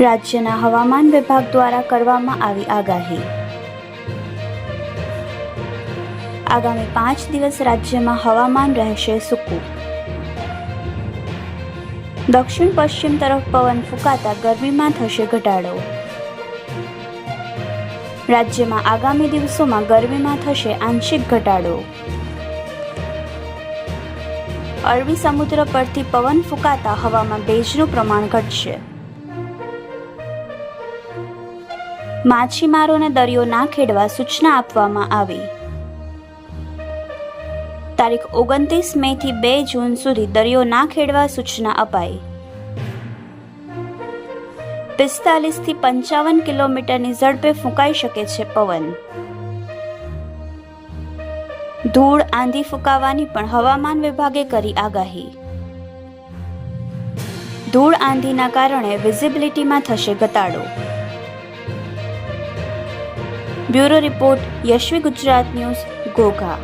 રાજ્યના હવામાન વિભાગ દ્વારા કરવામાં આવી આગાહી. આગામી પાંચ દિવસ રાજ્યમાં હવામાન રહેશે સૂકું. દક્ષિણ પશ્ચિમ તરફ પવન ફૂંકાતા ગરમીમાં થશે ઘટાડો. રાજ્યમાં આગામી દિવસોમાં ગરમીમાં થશે આંશિક ઘટાડો. અરબી સમુદ્ર પરથી પવન ફૂંકાતા હવામાં ભેજનું પ્રમાણ ઘટશે. માછીમારોને દરિયો ના ખેડવા સૂચના આપવામાં આવી. તારીખ ઓગણત્રીસ મે થી બે જૂન સુધી દરિયો ના ખેડવા સૂચના અપાઈ. પિસ્તાલીસથી પંચાવન કિલોમીટરની ઝડપે ફૂંકાઈ શકે છે પવન. ધૂળ આંધી ફૂંકાવાની પણ હવામાન વિભાગે કરી આગાહી. ધૂળ આંધીના કારણે વિઝિબિલિટીમાં થશે ઘટાડો. Bureau report Yashvi Gujarat news Ghogha